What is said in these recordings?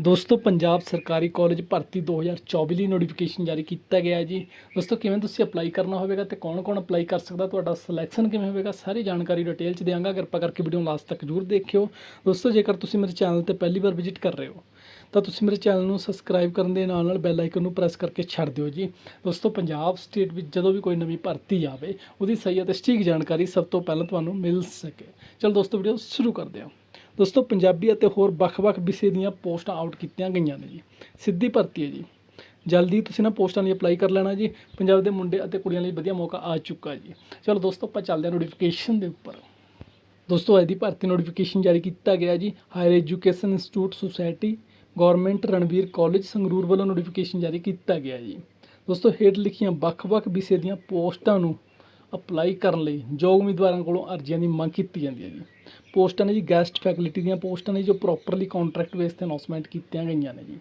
ਦੋਸਤੋ, ਪੰਜਾਬ ਸਰਕਾਰੀ ਕਾਲਜ ਭਰਤੀ 2024 ਲਈ ਨੋਟੀਫਿਕੇਸ਼ਨ ਜਾਰੀ ਕੀਤਾ ਗਿਆ ਹੈ ਜੀ। ਦੋਸਤੋ, ਕਿਵੇਂ ਤੁਸੀਂ ਅਪਲਾਈ ਕਰਨਾ ਹੋਵੇਗਾ ਤੇ ਕੌਣ-ਕੌਣ ਅਪਲਾਈ ਕਰ ਸਕਦਾ? ਤੁਹਾਡਾ ਸਿਲੈਕਸ਼ਨ ਕਿਵੇਂ ਹੋਵੇਗਾ? ਸਾਰੀ ਜਾਣਕਾਰੀ ਡਿਟੇਲ ਚ ਦਿਆਂਗਾ। ਕਿਰਪਾ ਕਰਕੇ ਵੀਡੀਓ ਨੂੰ ਲਾਸਟ ਤੱਕ ਜਰੂਰ ਦੇਖਿਓ। ਦੋਸਤੋ, ਜੇਕਰ ਤੁਸੀਂ ਮੇਰੇ ਚੈਨਲ ਤੇ ਪਹਿਲੀ ਵਾਰ ਵਿਜ਼ਿਟ ਕਰ ਰਹੇ ਹੋ, ਤਾਂ ਤੁਸੀਂ ਮੇਰੇ ਚੈਨਲ ਨੂੰ ਸਬਸਕ੍ਰਾਈਬ ਕਰਨ ਦੇ ਨਾਲ ਨਾਲ ਬੈਲ ਆਈਕਨ ਨੂੰ ਪ੍ਰੈਸ ਕਰਕੇ ਛੱਡ ਦਿਓ ਜੀ। ਦੋਸਤੋ, ਪੰਜਾਬ ਸਟੇਟ ਵਿੱਚ ਜਦੋਂ ਵੀ ਕੋਈ ਨਵੀਂ ਭਰਤੀ ਆਵੇ, ਉਹਦੀ ਸਹੀ ਅਤੇ ਸਟੀਕ ਜਾਣਕਾਰੀ ਸਭ ਤੋਂ ਪਹਿਲਾਂ ਤੁਹਾਨੂੰ ਮਿਲ ਸਕੇ। ਚਲੋ ਦੋਸਤੋ ਵੀਡੀਓ ਸ਼ੁਰੂ ਕਰਦੇ ਹਾਂ। ਦੋਸਤੋ, ਪੰਜਾਬੀ ਅਤੇ ਹੋਰ ਵੱਖ-ਵੱਖ ਵਿਸ਼ੇ ਦੀਆਂ ਪੋਸਟਾਂ ਆਊਟ ਕੀਤੀਆਂ ਗਈਆਂ ਨੇ ਜੀ। ਸਿੱਧੀ ਭਰਤੀ ਹੈ ਜੀ। ਜਲਦੀ ਤੁਸੀਂ ਨਾ ਪੋਸਟਾਂ ਲਈ ਅਪਲਾਈ ਕਰ ਲੈਣਾ ਜੀ। ਪੰਜਾਬ ਦੇ ਮੁੰਡੇ ਅਤੇ ਕੁੜੀਆਂ ਲਈ ਵਧੀਆ ਮੌਕਾ ਆ ਚੁੱਕਾ ਜੀ। ਚਲੋ ਦੋਸਤੋ, ਆਪਾਂ ਚੱਲਦੇ ਹਾਂ ਨੋਟੀਫਿਕੇਸ਼ਨ ਦੇ ਉੱਪਰ। ਦੋਸਤੋ, ਅੱਜ ਦੀ ਭਰਤੀ ਨੋਟੀਫਿਕੇਸ਼ਨ ਜਾਰੀ ਕੀਤਾ ਗਿਆ ਜੀ। Higher education institute society government Ranbir college Sangrur ਵੱਲੋਂ ਨੋਟੀਫਿਕੇਸ਼ਨ ਜਾਰੀ ਕੀਤਾ ਗਿਆ ਜੀ। ਦੋਸਤੋ, ਹੇਠ ਲਿਖੀਆਂ ਵੱਖ-ਵੱਖ ਵਿਸ਼ੇ ਦੀਆਂ ਪੋਸਟਾਂ ਨੂੰ ਅਪਲਾਈ ਕਰਨ ਲਈ ਯੋਗ ਉਮੀਦਵਾਰਾਂ ਕੋਲੋਂ ਅਰਜ਼ੀਆਂ ਦੀ ਮੰਗ ਕੀਤੀ ਜਾਂਦੀ ਹੈ ਜੀ। ਪੋਸਟਾਂ ਨੇ ਜੀ ਗੈਸਟ ਫੈਕਲਟੀ ਦੀਆਂ ਪੋਸਟਾਂ ਨੇ ਜੋ ਪ੍ਰੋਪਰਲੀ ਕੰਟਰੈਕਟ ਬੇਸ ਤੇ ਅਨਾਉਂਸਮੈਂਟ ਕੀਤੀਆਂ ਗਈਆਂ ਨੇ ਜੀ।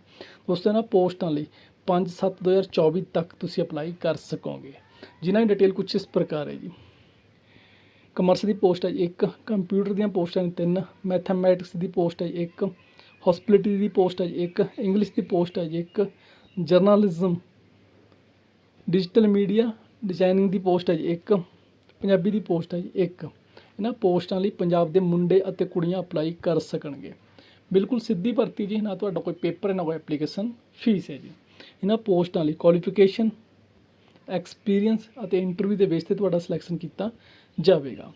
ਦੋਸਤੋ, ਇਹਨਾਂ ਪੋਸਟਾਂ ਲਈ 5/7/2024 ਤੱਕ ਤੁਸੀਂ ਅਪਲਾਈ ਕਰ ਸਕੋਗੇ। ਜਿਨ੍ਹਾਂ ਦੀ ਡਿਟੇਲ ਕੁਝ ਇਸ ਪ੍ਰਕਾਰ ਹੈ ਜੀ। ਕਮਰਸ ਦੀ ਪੋਸਟ ਹੈ ਜੀ ਇੱਕ ਕੰਪਿਊਟਰ ਦੀਆਂ ਪੋਸਟਾਂ ਨੇ ਤਿੰਨ ਮੈਥਮੈਟਿਕਸ ਦੀ ਪੋਸਟ ਹੈ ਜੀ ਇੱਕ ਹਸਪਿਟੈਲਿਟੀ ਦੀ ਪੋਸਟ ਹੈ ਜੀ ਇੱਕ ਇੰਗਲਿਸ਼ ਦੀ ਪੋਸਟ ਹੈ ਜੀ ਇੱਕ ਜਰਨਲਿਜ਼ਮ ਡਿਜੀਟਲ ਮੀਡੀਆ ਡਿਜ਼ਾਈਨਿੰਗ ਦੀ ਪੋਸਟ ਹੈ ਜੀ ਇੱਕ, ਪੰਜਾਬੀ ਦੀ ਪੋਸਟ ਹੈ ਜੀ ਇੱਕ। ਇਹਨਾਂ ਪੋਸਟਾਂ ਲਈ ਪੰਜਾਬ ਦੇ ਮੁੰਡੇ ਅਤੇ ਕੁੜੀਆਂ ਅਪਲਾਈ ਕਰ ਸਕਣਗੇ। ਬਿਲਕੁਲ ਸਿੱਧੀ ਭਰਤੀ ਜੀ, ਨਾ ਤੁਹਾਡਾ ਕੋਈ ਪੇਪਰ ਨਾ ਕੋਈ ਐਪਲੀਕੇਸ਼ਨ ਫੀਸ ਹੈ ਜੀ। ਇਹਨਾਂ ਪੋਸਟਾਂ ਲਈ ਕੁਆਲੀਫਿਕੇਸ਼ਨ ਐਕਸਪੀਰੀਅੰਸ ਅਤੇ ਇੰਟਰਵਿਊ ਦੇ ਬੇਸ ਤੇ ਤੁਹਾਡਾ ਸਿਲੈਕਸ਼ਨ ਕੀਤਾ ਜਾਵੇਗਾ।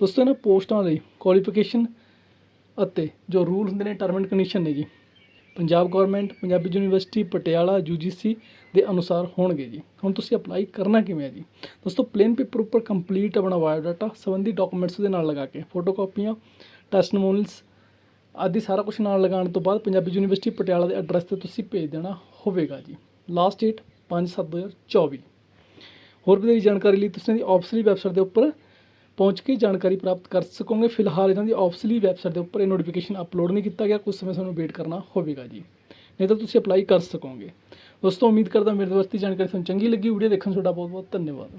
ਦੋਸਤੋ, ਇਹਨਾਂ ਪੋਸਟਾਂ ਲਈ ਕੁਆਲੀਫਿਕੇਸ਼ਨ ਅਤੇ ਜੋ ਰੂਲ ਹੁੰਦੇ ਨੇ ਟਰਮ ਐਂਡ ਕੰਡੀਸ਼ਨ ਨੇ ਜੀ Punjab government Punjabi university, Patiala UGC ਦੇ ਅਨੁਸਾਰ ਹੋਣਗੇ ਜੀ। ਹੁਣ ਤੁਸੀਂ ਅਪਲਾਈ ਕਰਨਾ ਕਿਵੇਂ ਹੈ ਜੀ? ਦੋਸਤੋ ਪਲੇਨ ਪੇਪਰ ਉੱਪਰ ਕੰਪਲੀਟ ਆਪਣਾ ਬਾਇਓਡਾਟਾ ਸੰਬੰਧੀ ਡਾਕੂਮੈਂਟਸ ਦੇ ਨਾਲ ਲਗਾ ਕੇ ਫੋਟੋ ਕਾਪੀਆਂ ਟੈਸਟਮੋਨੀਅਲਸ ਆਦਿ ਸਾਰਾ ਕੁਝ ਨਾਲ ਲਗਾਉਣ ਤੋਂ ਬਾਅਦ ਪੰਜਾਬੀ ਯੂਨੀਵਰਸਿਟੀ, ਪਟਿਆਲਾ ਦੇ ਐਡਰੈਸ ਤੇ ਤੁਸੀਂ ਭੇਜ ਦੇਣਾ ਹੋਵੇਗਾ ਜੀ। ਲਾਸਟ ਡੇਟ 5/7/2024 ਹੋਰ ਵਧੇਰੀ ਜਾਣਕਾਰੀ ਲਈ ਤੁਸੀਂ ਦੀ ਆਫਸਲੀ ਵੈਬਸਾਈਟ ਦੇ ਉੱਪਰ ਪਹੁੰਚ ਕੇ ਜਾਣਕਾਰੀ ਪ੍ਰਾਪਤ ਕਰ ਸਕੋਗੇ। ਫਿਲਹਾਲ ਇਹਨਾਂ ਦੀ ਆਫਸਲੀ ਵੈਬਸਾਈਟ ਦੇ ਉੱਪਰ ਇਹ ਨੋਟੀਫਿਕੇਸ਼ਨ ਅਪਲੋਡ ਨਹੀਂ ਕੀਤਾ ਗਿਆ। ਕੁਝ ਸਮੇਂ ਤੁਹਾਨੂੰ ਵੇਟ ਕਰਨਾ ਹੋਵੇਗਾ ਜੀ। ਨਹੀਂ ਤਾਂ ਤੁਸੀਂ ਅਪਲਾਈ ਕਰ ਸਕੋਗੇ। ਦੋਸਤੋ, ਉਮੀਦ ਕਰਦਾ ਮੇਰੇ ਦੋਸਤੀ ਜਾਣਕਾਰੀ ਤੁਹਾਨੂੰ ਚੰਗੀ ਲੱਗੀ ਵੀਡੀਓ ਦੇਖਣ ਤੁਹਾਡਾ ਬਹੁਤ ਬਹੁਤ ਧੰਨਵਾਦ।